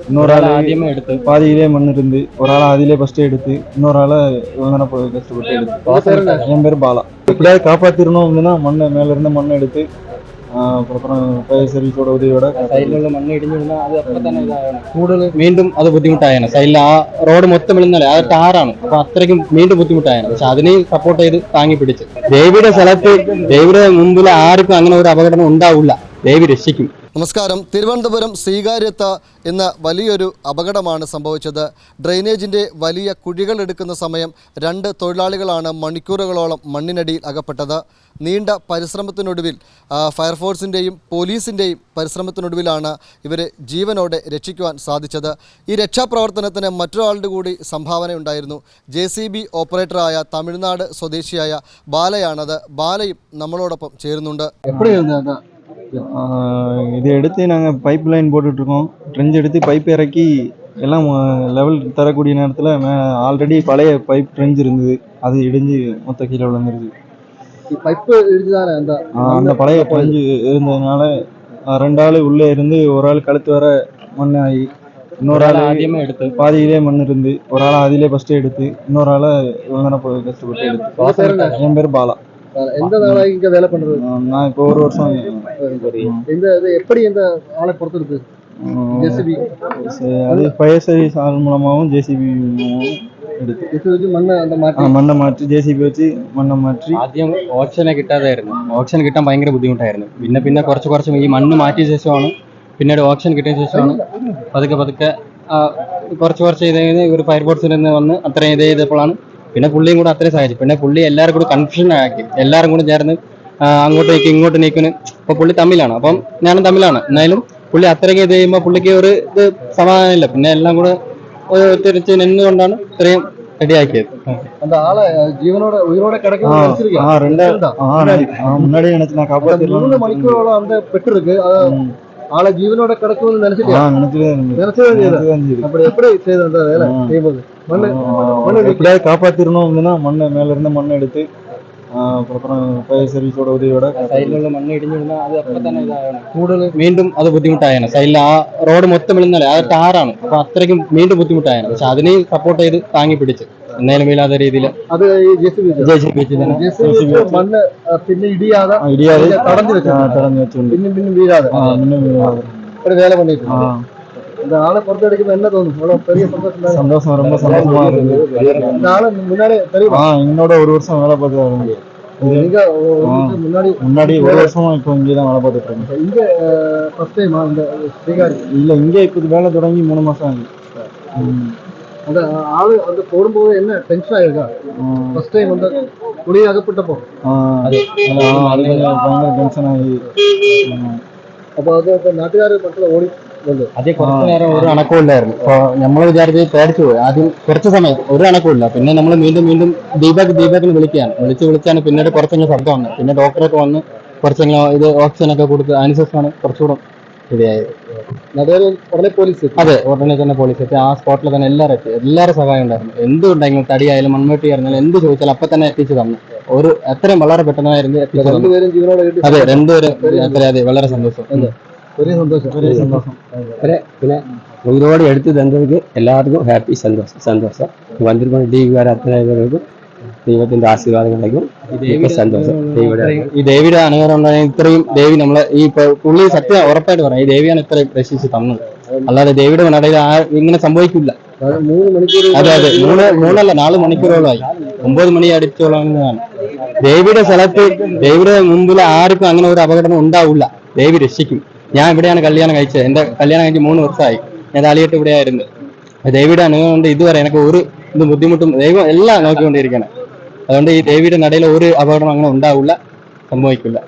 இன்னொரு ஆள் ആദ്യമേ എടുത്ത് பாதியிலே மண் இருந்து ஒரு ஆள் அதிலே ஃபர்ஸ்ட் எடுத்து இன்னொரு ஆளை இவங்க தானே போய் கஷ்டப்பட்டு எடுத்து என் பேர் பாலா எப்படியாவது காப்பாத்திரணும் அப்படின்னா மண்ணை மேல இருந்து மண்ணை எடுத்து ஆஹ் அப்புறம் ஃபயர் சர்வீஸோட உதவியோட സൈഡിലുള്ള മണ്ണ് ഇടിഞ്ഞു വീണാൽ അത് അപ്പൊ തന്നെ ഇതായാണ് കൂടുതൽ വീണ്ടും അത് ബുദ്ധിമുട്ടായാണ് സൈഡിൽ ആ റോഡ് മൊത്തം വിളുന്നല്ലേ അത് ടാറാണ് അപ്പൊ അത്രയ്ക്കും വീണ്ടും ബുദ്ധിമുട്ടായാണ് പക്ഷെ അതിനെ സപ്പോർട്ട് ചെയ്ത് താങ്ങി പിടിച്ച് ദേവിയുടെ സ്ഥലത്ത് ദേവിയുടെ മുമ്പിൽ ആർക്കും അങ്ങനെ ഒരു അപകടം ഉണ്ടാവില്ല ദേവി രക്ഷിക്കും. നമസ്കാരം. തിരുവനന്തപുരം സ്വീകാര്യത്ത എന്ന വലിയൊരു അപകടമാണ് സംഭവിച്ചത്. ഡ്രെയിനേജിന്റെ വലിയ കുഴികൾ എടുക്കുന്ന സമയം രണ്ട് തൊഴിലാളികളാണ് മണിക്കൂറുകളോളം മണ്ണിനടിയിൽ അകപ്പെട്ടത്. നീണ്ട പരിശ്രമത്തിനൊടുവിൽ ഫയർഫോഴ്സിന്റെയും പോലീസിന്റെയും പരിശ്രമത്തിനൊടുവിലാണ് ഇവരെ ജീവനോടെ രക്ഷിക്കുവാൻ സാധിച്ചത്. ഈ രക്ഷാപ്രവർത്തനത്തിന് മറ്റൊരാളുടെ കൂടി സംഭാവനയുണ്ടായിരുന്നു. ജെ സി ബി ഓപ്പറേറ്ററായ തമിഴ്നാട് സ്വദേശിയായ ബാലയാണത്. ബാലയും നമ്മളോടൊപ്പം ചേരുന്നുണ്ട്. എപ്പോഴും இதை எடுத்து நாங்கள் பைப் லைன் போட்டுட்ருக்கோம். ட்ரெஞ்ச் எடுத்து பைப் இறக்கி எல்லாம் லெவல் தரக்கூடிய நேரத்தில் ஆல்ரெடி பழைய பைப் ட்ரெஞ்ச் இருந்தது. அது இடிஞ்சு மொத்த கீழே விழுந்துருது. பைப்பு அந்த பழைய ட்ரெஞ்ச் இருந்ததுனால ரெண்டு ஆள் உள்ளே இருந்து ஒரு ஆள் கழுத்து வர மண் ஆகி இன்னொரு ஆள் அதிகமே எடுத்து. பாதியிலே மண் இருந்து ஒரு ஆள் அதிலே ஃபஸ்ட்டு எடுத்து இன்னொரு ஆள் இவ்வளோ நேரம் கஷ்டப்பட்டு எடுத்து. என் பேர் பாலா. எந்த நாளாக இங்க வேலை பண்றது ஆஹ் நான் இப்போ ஒரு வருஷம் இந்த இது எப்படி இந்த ஆளை பொறுத்திருக்கு ஆஹ் ஜேசிபி சரி, அது ஃபயர் சர்வீஸ் ஆள் மூலமாகவும் ஜேசிபி மூலமாகவும் எடுத்து ஜேசிபி மண்ணை அந்த ആ, மாற்றி മണ്ണ് മാറ്റി ജെ സി ബി വെച്ച് മണ്ണ് മാറ്റി ആദ്യം ഓപ്ഷനെ കിട്ടാതായിരുന്നു ഓപ്ഷൻ കിട്ടാൻ ഭയങ്കര ബുദ്ധിമുട്ടായിരുന്നു പിന്നെ പിന്നെ കുറച്ച് കുറച്ച് ഈ മണ്ണ് മാറ്റിയ ശേഷമാണ് പിന്നീട് ഓപ്ഷൻ കിട്ടിയ ശേഷമാണ് പതുക്കെ പതുക്കെ ആ, കുറച്ച് കുറച്ച് ഇത് ചെയ്ത് ഒരു ഫയർ ഫോഴ്സിൽ നിന്ന് വന്ന് അത്രയും ഇത് ചെയ്തപ്പോഴാണ് പിന്നെ പുള്ളിയും കൂടെ അത്രയും സഹായിച്ചു. പിന്നെ പുള്ളി എല്ലാവരും കൂടെ കൺഫ്യൂഷൻ ആക്കി. എല്ലാവരും കൂടെ ചേർന്ന് അങ്ങോട്ട് നീക്കി ഇങ്ങോട്ട് നീക്കുന്നു അപ്പൊ പുള്ളി തമ്മിലാണ് അപ്പം ഞാനും തമ്മിലാണ് എന്നാലും പുള്ളി അത്രയ്ക്ക് ഇത് ചെയ്യുമ്പോൾ പുള്ളിക്ക് ഒരു ഇത് സമാധാനമില്ല. പിന്നെ എല്ലാം കൂടെ തിരിച്ച് നിന്നുകൊണ്ടാണ് ഇത്രയും റെഡിയാക്കിയത് ജീവനோட உயிரோட கிடைக்கும் ரெண்டு முன்னாடி எனக்கு ആളെ ജീവനോടെ കിടക്കുമെന്ന് നിനച്ചിട്ട് நினைச்சதான் அப்படி எப்படி செய்யறது அந்த வேலை செய்யும்போது. மண்ணு மண்ணு எப்படியாவது காப்பாத்திரணும் அப்படின்னா மண்ணை மேல இருந்து மண்ணை எடுத்து അത് ഇതായാണ് കൂടുതൽ വീണ്ടും അത് ബുദ്ധിമുട്ടായാണ് സൈഡിൽ ആ റോഡ് മൊത്തം ഇടുന്നല്ലേ അത് ടാറാണ്. അപ്പൊ അത്രയ്ക്കും വീണ്ടും ബുദ്ധിമുട്ടായാണ് പക്ഷെ അതിനെ സപ്പോർട്ട് ചെയ്ത് താങ്ങി പിടിച്ച്. എന്നാലും ഇല്ലാത്ത രീതിയിൽ അത് പിന്നെ ഇടിയാതെ തടഞ്ഞു വെച്ചു പിന്നെ പിന്നെ വീഴാതെ. പിന്നെ വീഴാതെ. ഒരു വേല പണിയിട്ടുണ്ട് இந்த ஆளை பொறுத்த வரைக்கும் என்ன தோணும் அவ்வளவு பெரிய சந்தோஷம் சந்தோஷம் ரொம்ப சந்தோஷமா இருக்கு இந்த ஆளு முன்னாடியே தெரியும்? என்னோட ஒரு வருஷம் வேலை பார்த்து முன்னாடி முன்னாடி ஒரு வருஷமா இப்போ இங்கே தான் வேலை பார்த்துட்டு இருக்கேன் இங்க ஃபர்ஸ்ட் டைம் இந்த ஸ்ரீகாரி? இல்ல இங்க இப்போ வேலை தொடங்கி மூணு மாசம் ஆகுது. அந்த ஆளு வந்து போடும்போது என்ன டென்ஷன் ஆயிருக்கா? ஃபர்ஸ்ட் டைம் வந்து குடி அகப்பட்டப்போ. பயங்கர டென்ஷன் அப்போ அது நாட்டுக்காரர் மட்டும் ஓடி ഓടി കുറച്ചു നേരം ഒരു അപ്പൊ നമ്മൾ വിചാരിച്ച് പേടിച്ചു പോയി. ആദ്യം കുറച്ച് സമയം ഒരു അണക്കവും ഇല്ല പിന്നെ നമ്മൾ വീണ്ടും വീണ്ടും ദീപക് ദീപകിന് വിളിക്കുകയാണ്. വിളിച്ച് വിളിച്ചാണ് പിന്നീട് കുറച്ചെങ്കിലും ശബ്ദം വന്നത്. പിന്നെ ഡോക്ടറൊക്കെ വന്ന് കുറച്ചെങ്കിലും ഇത് ഓക്സിജൻ ഒക്കെ കൊടുത്ത് അതിനുശേഷമാണ് കുറച്ചുകൂടെ അതെ ഉടനെ തന്നെ പോലീസ് എത്തി. ആ സ്പോട്ടിൽ തന്നെ എല്ലാവരും എത്തി. എല്ലാവരും സഹായം ഉണ്ടായിരുന്നു. എന്തുണ്ടെങ്കിലും തടിയായാലും മൺവെട്ടി ആയിരുന്നാലും എന്ത് ചോദിച്ചാലും അപ്പൊ തന്നെ എത്തിച്ചു തന്നു. ഒരു എത്രയും വളരെ പെട്ടെന്നായിരുന്നു അതെ രണ്ടുപേരും അതെ വളരെ സന്തോഷം. വലിയ സന്തോഷം பெரிய சந்தோஷம் അതെ പിന്നെ ഉയരോടെ എടുത്തു തന്നവർക്ക് എല്ലാവർക്കും ഹാപ്പി സന്തോഷം സന്തോഷം വന്നിരിക്കുന്ന ദൈവകാര അത്ര പേർക്കും ദൈവത്തിന്റെ ആശീർവാദം നൽകും ഒക്കെ സന്തോഷം ദൈവയുടെ ഈ ദേവിയുടെ അനുഗ്രഹം ഉണ്ടായ ഇത്രയും ദേവി നമ്മളെ ഈ പ- പുള്ളി സത്യം ഉറപ്പായിട്ട് പറയാം ഈ ദേവിയാണ് ഇത്രയും രക്ഷിച്ച് തന്നത് അല്ലാതെ ദേവിയുടെ നടയിൽ ആ ഇങ്ങനെ സംഭവിക്കില്ല അതായത് മൂന്ന് മണിക്കൂർ അതെ അതെ മൂന്ന് മൂന്നല്ല നാല് മണിക്കൂറോളമായി ഒമ്പത് മണി അടിച്ചോളാണ് ദേവിയുടെ സ്ഥലത്ത് ദേവിയുടെ മുമ്പിൽ ആർക്കും അങ്ങനെ ഒരു അപകടം ഉണ്ടാവില്ല ദേവി രക്ഷിക്കും ഞാൻ ഇവിടെയാണ് കല്യാണം കഴിച്ചത്. എന്റെ കല്യാണം കഴിഞ്ഞ് മൂന്ന് വർഷമായി. ഞാൻ താലിയിട്ട് ഇവിടെയായിരുന്നു. ദേവിയുടെ അനുഭവം കൊണ്ട് ഇതുവരെ എനിക്ക് ഒരു ഇത് ബുദ്ധിമുട്ടും ദൈവം എല്ലാം നോക്കിക്കൊണ്ടിരിക്കണം അതുകൊണ്ട് ഈ ദേവിയുടെ നടയിൽ ഒരു അപകടം അങ്ങനെ ഉണ്ടാവില്ല സംഭവിക്കില്ല.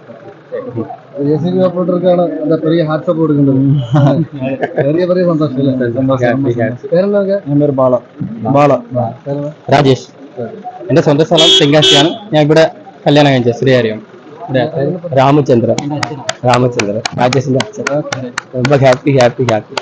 രാജേഷ്. എന്റെ സ്വന്തം സ്ഥലം തെങ്കാശിയാണ്. ഞാൻ ഇവിടെ കല്യാണം കഴിഞ്ഞത് ശ്രീ അറിയാം രാമചന്ദ്രൻ രാമചന്ദ്രൻ രാജേഷിന്റെ അച്ഛൻ ரொம்ப ഹാപ്പി ഹാപ്പി ഹാപ്പി